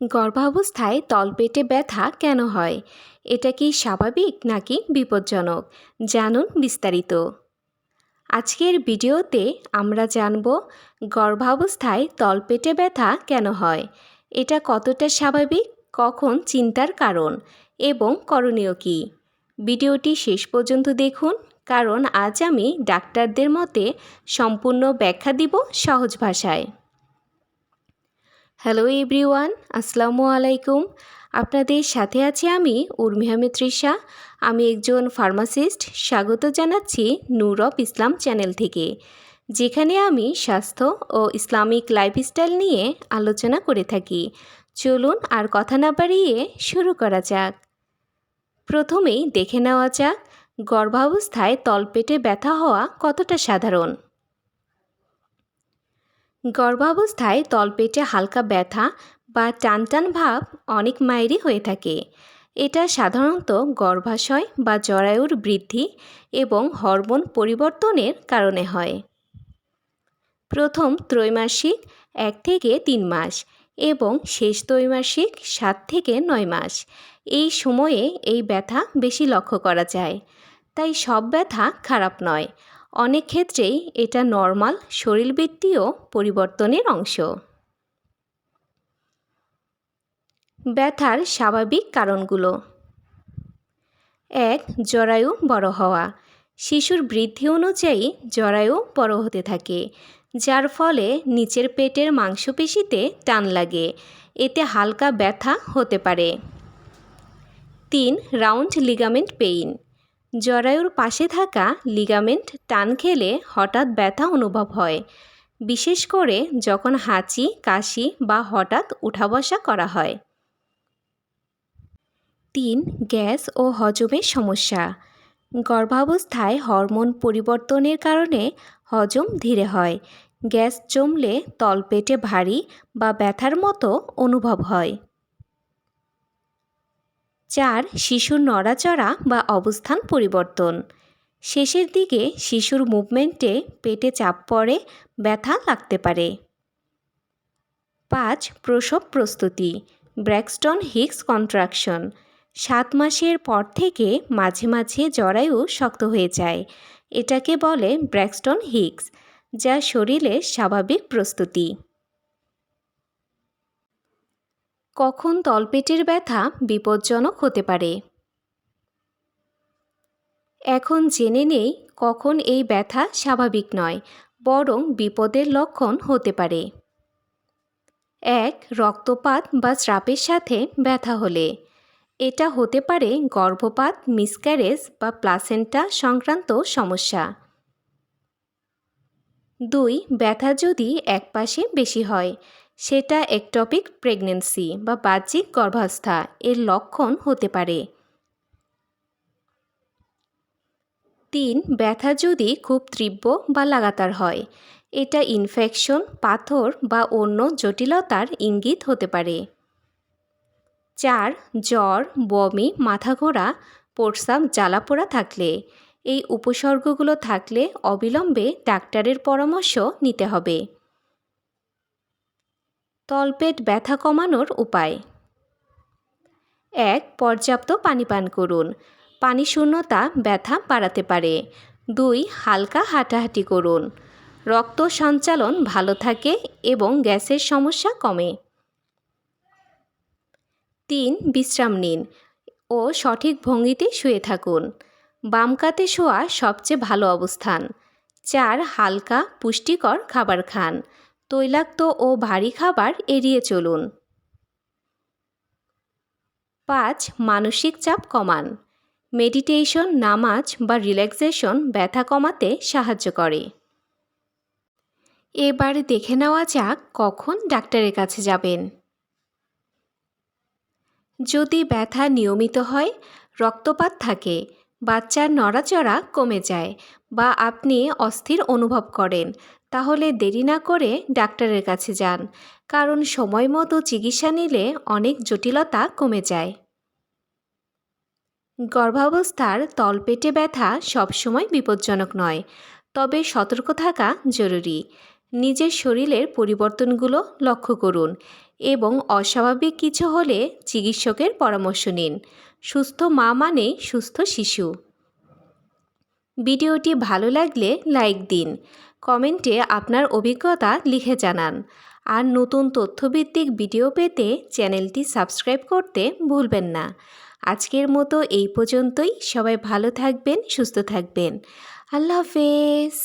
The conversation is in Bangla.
গর্ভাবস্থায় তলপেটে ব্যথা কেন হয়? এটা কি স্বাভাবিক নাকি বিপজ্জনক? জানুন বিস্তারিত। আজকের ভিডিওতে আমরা জানব গর্ভাবস্থায় তলপেটে ব্যথা কেন হয়? এটা কতটা স্বাভাবিক? কখন চিন্তার কারণ? এবং করণীয় কী? ভিডিওটি শেষ পর্যন্ত দেখুন, কারণ আজ আমি ডাক্তারদের মতে সম্পূর্ণ ব্যাখ্যা দিব সহজ ভাষায়। হ্যালো এভরিওয়ান আসসালামু আলাইকুম। আপনাদের সাথে আছি আমি উর্মিহা তৃষা। আমি একজন ফার্মাসিস্ট স্বাগত জানাচ্ছি নূর অফ ইসলাম চ্যানেল থেকে, যেখানে আমি স্বাস্থ্য ও ইসলামিক লাইফস্টাইল নিয়ে আলোচনা করে থাকি। চলুন আর কথা না বাড়িয়ে শুরু করা যাক। প্রথমেই দেখে নেওয়া যাক, গর্ভাবস্থায় তলপেটে ব্যথা হওয়া কতটা সাধারণ। গর্ভাবস্থায় তলপেটে হালকা ব্যথা বা টানটান ভাব অনেক মায়েরই হয়ে থাকে। এটা সাধারণত গর্ভাশয় বা জরায়ুর বৃদ্ধি এবং হরমোন পরিবর্তনের কারণে হয়। প্রথম ত্রৈমাসিক এক থেকে তিন মাস এবং শেষ ত্রৈমাসিক সাত থেকে নয় মাস। এই সময়ে এই ব্যথা বেশি লক্ষ্য করা যায়। তাই সব ব্যথা খারাপ নয়। অনেক ক্ষেত্রেই এটা নর্মাল, শরীরবৃত্তীয় পরিবর্তনের অংশ। ব্যথার স্বাভাবিক কারণগুলো। এক, জরায়ু বড় হওয়া। শিশুর বৃদ্ধি অনুযায়ী জরায়ু বড় হতে থাকে, যার ফলে নিচের পেটের মাংসপেশিতে টান লাগে। এতে হালকা ব্যথা হতে পারে। তিন, রাউন্ড লিগামেন্ট পেইন। জরায়ুর পাশে থাকা লিগামেন্ট টান খেলে হঠাৎ ব্যথা অনুভব হয়। বিশেষ করে যখন হাঁচি, কাশি বা হঠাৎ উঠা বসা করা হয়। তিন, গ্যাস ও হজমের সমস্যা। গর্ভাবস্থায় হরমোন পরিবর্তনের কারণে হজম ধীরে হয়। গ্যাস জমলে তলপেটে ভারী বা ব্যথার মতো অনুভব হয়। চার শিশুর নড়াচড়া বা অবস্থান পরিবর্তন। শেষের দিকে শিশুর মুভমেন্টে পেটে চাপ পড়ে, ব্যথা লাগতে পারে। পাঁচ প্রসব প্রস্তুতি, ব্র্যাকস্টন হিক্স কন্ট্রাকশন। সাত মাসের পর থেকে মাঝে মাঝে জরায়ু শক্ত হয়ে যায়। এটাকে বলে ব্র্যাকস্টন হিক্স যা শরীরের স্বাভাবিক প্রস্তুতি। কখন তলপেটের ব্যথা বিপজ্জনক হতে পারে? এখন জেনে নেই কখন এই ব্যথা স্বাভাবিক নয়, বরং বিপদের লক্ষণ হতে পারে। এক, রক্তপাত বা স্রাপের সাথে ব্যথা হলে। এটা হতে পারে গর্ভপাত, মিসক্যারেজ বা প্লাসেন্টা সংক্রান্ত সমস্যা। দুই, ব্যথা যদি একপাশে বেশি হয় সেটা একটপিক প্রেগনেন্সি বা বাহ্যিক গর্ভাস্থা এর লক্ষণ হতে পারে। তিন, ব্যথা যদি খুব তীব্র বা লাগাতার হয়, এটা ইনফেকশন পাথর বা অন্য জটিলতার ইঙ্গিত হতে পারে। চার, জ্বর, বমি মাথা ঘোরা প্রস্রাব জ্বালাপোড়া থাকলে, এই উপসর্গগুলো থাকলে অবিলম্বে ডাক্তারের পরামর্শ নিতে হবে। তলপেট ব্যথা কমানোর উপায়। এক, পর্যাপ্ত পানি পান করুন। পানি শূন্যতা ব্যথা বাড়াতে পারে। দুই, হালকা হাঁটাহাঁটি করুন। রক্ত সঞ্চালন ভালো থাকে এবং গ্যাসের সমস্যা কমে। তিন, বিশ্রাম নিন ও সঠিক ভঙ্গিতে শুয়ে থাকুন। বাম কাতে শোয়া সবচেয়ে ভালো অবস্থান। চার, হালকা পুষ্টিকর খাবার খান। তৈলাক্ত ও ভারী খাবার এড়িয়ে চলুন। পাঁচ, মানসিক চাপ কমান। মেডিটেশন, নামাজ বা রিল্যাক্সেশন ব্যথা কমাতে সাহায্য করে। এবার দেখে নেওয়া যাক কখন ডাক্তারের কাছে যাবেন। যদি ব্যথা নিয়মিত হয়, রক্তপাত থাকে বাচ্চার নড়াচড়া কমে যায় বা আপনি অস্থির অনুভব করেন, তাহলে দেরি না করে ডাক্তারের কাছে যান, কারণ সময় মতো চিকিৎসা নিলে অনেক জটিলতা কমে যায়। গর্ভাবস্থার তলপেটে ব্যথা সবসময় বিপজ্জনক নয়, তবে সতর্ক থাকা জরুরি। নিজের শরীরের পরিবর্তনগুলো লক্ষ্য করুন এবং অস্বাভাবিক কিছু হলে চিকিৎসকের পরামর্শ নিন। সুস্থ মা মানেই সুস্থ শিশু। ভিডিওটি ভালো লাগলে লাইক দিন, কমেন্টে আপনার অভিজ্ঞতা লিখে জানান। আর নতুন তথ্যভিত্তিক ভিডিও পেতে চ্যানেলটি সাবস্ক্রাইব করতে ভুলবেন না। আজকের মতো এই পর্যন্তই। সবাই ভালো থাকবেন, সুস্থ থাকবেন। আল্লাহ হাফেজ।